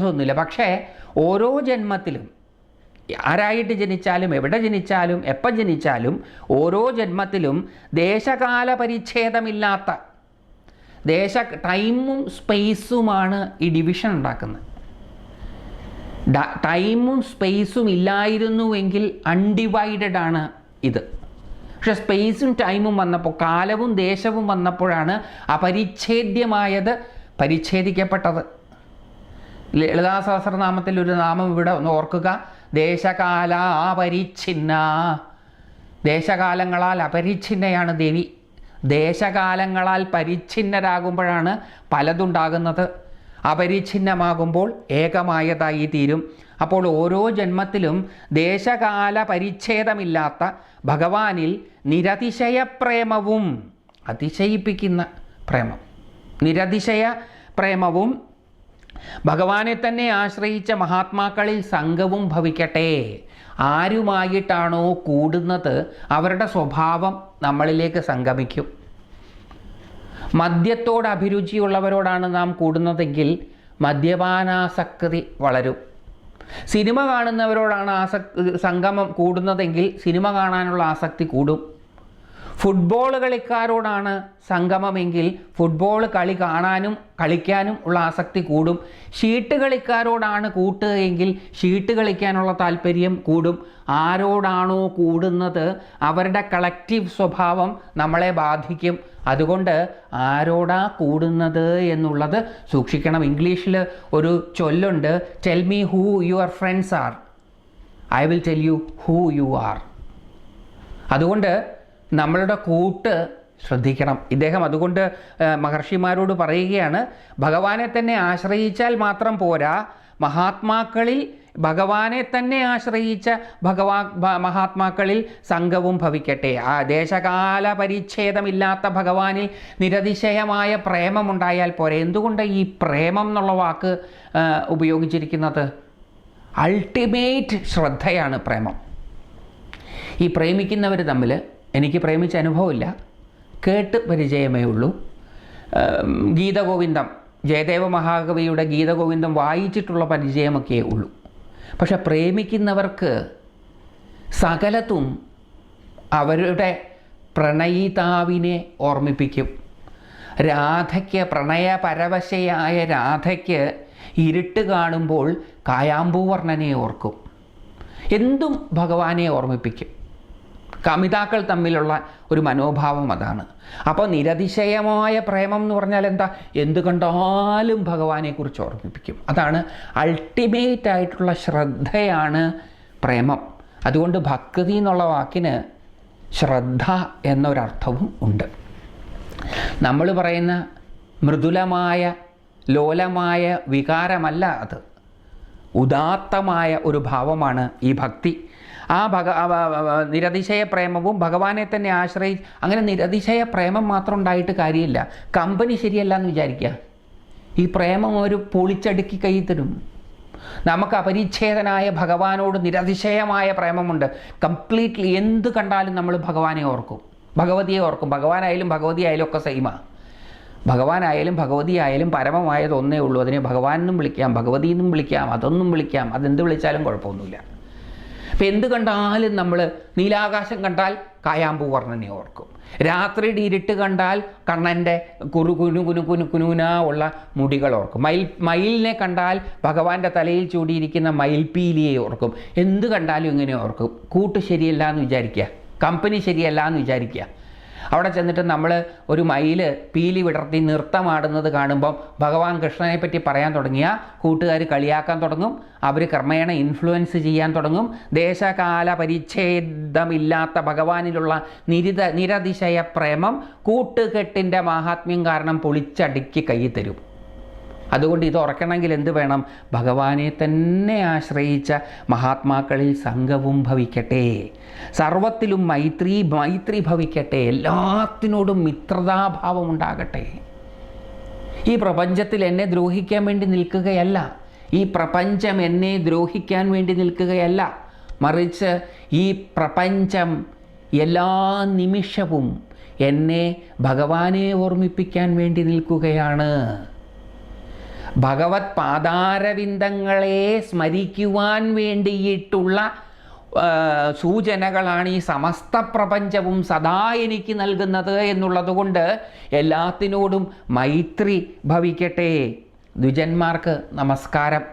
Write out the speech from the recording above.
ഒന്നുമില്ല. പക്ഷേ ഓരോ ജന്മത്തിലും ആരായിട്ട് ജനിച്ചാലും എവിടെ ജനിച്ചാലും എപ്പം ജനിച്ചാലും ഓരോ ജന്മത്തിലും ദേശകാല പരിച്ഛേദമില്ലാത്ത ദേശ ടൈമും സ്പേസുമാണ് ഈ ഡിവിഷൻ ഉണ്ടാക്കുന്നത്. ടൈമും സ്പേസും ഇല്ലായിരുന്നുവെങ്കിൽ അൺഡിവൈഡഡ് ആണ് ഇത്. പക്ഷെ സ്പേസും ടൈമും വന്നപ്പോൾ കാലവും ദേശവും വന്നപ്പോഴാണ് അപരിച്ഛേദ്യമായത് പരിച്ഛേദിക്കപ്പെട്ടത്. ലളിതാ സഹസ്രനാമത്തിൽ ഒരു നാമം ഇവിടെ ഒന്ന് ഓർക്കുക. ദേശകാല അപരിച്ഛിന്ന. ദേശകാലങ്ങളാൽ അപരിച്ഛിന്നയാണ് ദേവി. ദേശകാലങ്ങളാൽ പരിച്ഛിന്നരാകുമ്പോഴാണ് പലതുണ്ടാകുന്നത്. അപരിച്ഛിന്നമാകുമ്പോൾ ഏകമായതായി തീരും. അപ്പോൾ ഓരോ ജന്മത്തിലും ദേശകാല പരിച്ഛേദമില്ലാത്ത ഭഗവാനിൽ നിരതിശയ പ്രേമവും അതിശയിപ്പിക്കുന്ന പ്രേമം. നിരതിശയ പ്രേമവും ഭഗവാനെ തന്നെ ആശ്രയിച്ച മഹാത്മാക്കളിൽ സംഘവും ഭവിക്കട്ടെ. ആരുമായിട്ടാണോ കൂടുന്നത് അവരുടെ സ്വഭാവം നമ്മളിലേക്ക് സംഗമിക്കും. മദ്യത്തോട് അഭിരുചിയുള്ളവരോടാണ് നാം കൂടുന്നതെങ്കിൽ മദ്യപാനാസക്തി വളരും. സിനിമ കാണുന്നവരോടാണ് ആസക്തി സംഗമം കൂടുന്നതെങ്കിൽ സിനിമ കാണാനുള്ള ആസക്തി കൂടും. ഫുട്ബോൾ കളിക്കാരോടാണ് സംഗമമെങ്കിൽ ഫുട്ബോൾ കളി കാണാനും കളിക്കാനും ഉള്ള ആസക്തി കൂടും. ഷീട്ട് കളിക്കാരോടാണ് കൂട്ടുകയെങ്കിൽ ഷീട്ട് കളിക്കാനുള്ള താല്പര്യം കൂടും. ആരോടാണോ കൂടുന്നത് അവരുടെ കളക്റ്റീവ് സ്വഭാവം നമ്മളെ ബാധിക്കും. അതുകൊണ്ട് ആരോടാ കൂടുന്നത് എന്നുള്ളത് സൂക്ഷിക്കണം. ഇംഗ്ലീഷിൽ ഒരു ചൊല്ലുണ്ട് tell me who your friends are I will tell you who you are അതുകൊണ്ട് നമ്മളുടെ കൂട്ട് ശ്രദ്ധിക്കണം. ഇദ്ദേഹം അതുകൊണ്ട് മഹർഷിമാരോട് പറയുകയാണ് ഭഗവാനെ തന്നെ ആശ്രയിച്ചാൽ മാത്രം പോരാ. മഹാത്മാക്കളിൽ ഭഗവാനെ തന്നെ ആശ്രയിച്ച ഭഗവാ മഹാത്മാക്കളിൽ സംഘവും ഭവിക്കട്ടെ. ആ ദേശകാല പരിച്ഛേദമില്ലാത്ത ഭഗവാനിൽ നിരതിശയമായ പ്രേമമുണ്ടായാൽ പോരെ. എന്തുകൊണ്ട് ഈ പ്രേമം എന്നുള്ള വാക്ക് ഉപയോഗിച്ചിരിക്കുന്നത്? അൾട്ടിമേറ്റ് ശ്രദ്ധയാണ് പ്രേമം. ഈ പ്രേമിക്കുന്നവർ തമ്മിൽ എനിക്ക് പ്രേമിച്ച അനുഭവമില്ല. കേട്ട് പരിചയമേ ഉള്ളൂ. ഗീതഗോവിന്ദം ജയദേവ മഹാകവിയുടെ ഗീതഗോവിന്ദം വായിച്ചിട്ടുള്ള പരിചയമൊക്കെ ഉള്ളൂ. പക്ഷെ പ്രേമിക്കുന്നവർക്ക് സകലത്തും അവരുടെ പ്രണയിതാവിനെ ഓർമ്മിപ്പിക്കും. രാധയ്ക്ക് പ്രണയപരവശയായ രാധയ്ക്ക് ഇരുട്ട് കാണുമ്പോൾ കായാമ്പൂവർണനെ ഓർക്കും. എന്തും ഭഗവാനെ ഓർമ്മിപ്പിക്കും. കമിതാക്കൾ തമ്മിലുള്ള ഒരു മനോഭാവം അതാണ്. അപ്പോൾ നിരതിശയമായ പ്രേമം എന്ന് പറഞ്ഞാൽ എന്താ? എന്ത് കണ്ടാലും ഭഗവാനെക്കുറിച്ച് ഓർമ്മിപ്പിക്കും. അതാണ് അൾട്ടിമേറ്റ് ആയിട്ടുള്ള ശ്രദ്ധയാണ് പ്രേമം. അതുകൊണ്ട് ഭക്തി എന്നുള്ള വാക്കിന് ശ്രദ്ധ എന്നൊരർത്ഥവും ഉണ്ട്. നമ്മൾ പറയുന്ന മൃദുലമായ ലോലമായ വികാരമല്ല അത്. ഉദാത്തമായ ഒരു ഭാവമാണ് ഈ ഭക്തി. ആ ഭഗ നിരതിശയ പ്രേമവും ഭഗവാനെ തന്നെ ആശ്രയി അങ്ങനെ നിരതിശയ പ്രേമം മാത്രം ഉണ്ടായിട്ട് കാര്യമില്ല. കമ്പനി ശരിയല്ല എന്ന് വിചാരിക്കുക ഈ പ്രേമം ഒരു പൊളിച്ചടുക്കി കൈ തരും. നമുക്ക് അപരിച്ഛേദനായ ഭഗവാനോട് നിരതിശയമായ പ്രേമമുണ്ട്. കംപ്ലീറ്റ്ലി എന്ത് കണ്ടാലും നമ്മൾ ഭഗവാനെ ഓർക്കും. ഭഗവതിയെ ഓർക്കും. ഭഗവാനായാലും ഭഗവതി ആയാലും ഒക്കെ സെയിമാണ് ഭഗവാനായാലും ഭഗവതി ആയാലും പരമമായത് ഒന്നേ ഉള്ളൂ. അതിനെ ഭഗവാൻ എന്നും വിളിക്കാം ഭഗവതി എന്നും വിളിക്കാം അതൊന്നും വിളിക്കാം. അതെന്ത് വിളിച്ചാലും കുഴപ്പമൊന്നുമില്ല. അപ്പം എന്ത് കണ്ടാലും നമ്മൾ നീലാകാശം കണ്ടാൽ കായാമ്പൂ വർണനെ ഓർക്കും. രാത്രിയുടെ ഇരുട്ട് കണ്ടാൽ കണ്ണന്റെ കുറു കുനു കുനു കുനു കുനുന ഉള്ള മുടികൾ ഓർക്കും. മയിൽ മയിലിനെ കണ്ടാൽ ഭഗവാന്റെ തലയിൽ ചൂടിയിരിക്കുന്ന മയിൽപീലിയെ ഓർക്കും. എന്ത് കണ്ടാലും ഇങ്ങനെ ഓർക്കും. കൂട്ട് ശരിയല്ല എന്ന് വിചാരിക്കുക. കമ്പനി ശരിയല്ല എന്ന് വിചാരിക്കുക. അവിടെ ചെന്നിട്ട് നമ്മൾ ഒരു മയിൽ പീലി വിടർത്തി നൃത്തമാടുന്നത് കാണുമ്പം ഭഗവാൻ കൃഷ്ണനെ പറ്റി പറയാൻ തുടങ്ങിയ കൂട്ടുകാർ കളിയാക്കാൻ തുടങ്ങും അവർ ക്രമേണ ഇൻഫ്ലുവൻസ് ചെയ്യാൻ തുടങ്ങും. ദേശകാല പരിച്ഛേദമില്ലാത്ത ഭഗവാനിലുള്ള നിരിത നിരതിശയ പ്രേമം കൂട്ടുകെട്ടിന്റെ മാഹാത്മ്യം കാരണം പൊളിച്ചടുക്കി കൈ തരും. അതുകൊണ്ട് ഇത് ഉറക്കണമെങ്കിൽ എന്ത് വേണം? ഭഗവാനെ തന്നെ ആശ്രയിച്ച മഹാത്മാക്കളിൽ സംഘവും ഭവിക്കട്ടെ. സർവത്തിലും മൈത്രി മൈത്രി ഭവിക്കട്ടെ. എല്ലാത്തിനോടും മിത്രതാഭാവം ഉണ്ടാകട്ടെ. ഈ പ്രപഞ്ചത്തിൽ എന്നെ ദ്രോഹിക്കാൻ വേണ്ടി നിൽക്കുകയല്ല. ഈ പ്രപഞ്ചം എന്നെ ദ്രോഹിക്കാൻ വേണ്ടി നിൽക്കുകയല്ല. മറിച്ച് ഈ പ്രപഞ്ചം എല്ലാ നിമിഷവും എന്നെ ഭഗവാനെ ഓർമ്മിപ്പിക്കാൻ വേണ്ടി നിൽക്കുകയാണ്. ഭഗവത് പാദാരവിന്ദങ്ങളെ സ്മരിക്കുവാൻ വേണ്ടിയിട്ടുള്ള സൂചനകളാണ് ഈ സമസ്ത പ്രപഞ്ചവും സദാ എനിക്ക് നൽകുന്നത് എന്നുള്ളതുകൊണ്ട് എല്ലാത്തിനോടും മൈത്രി ഭവിക്കട്ടെ. ദ്വിജന്മാർക്ക് നമസ്കാരം.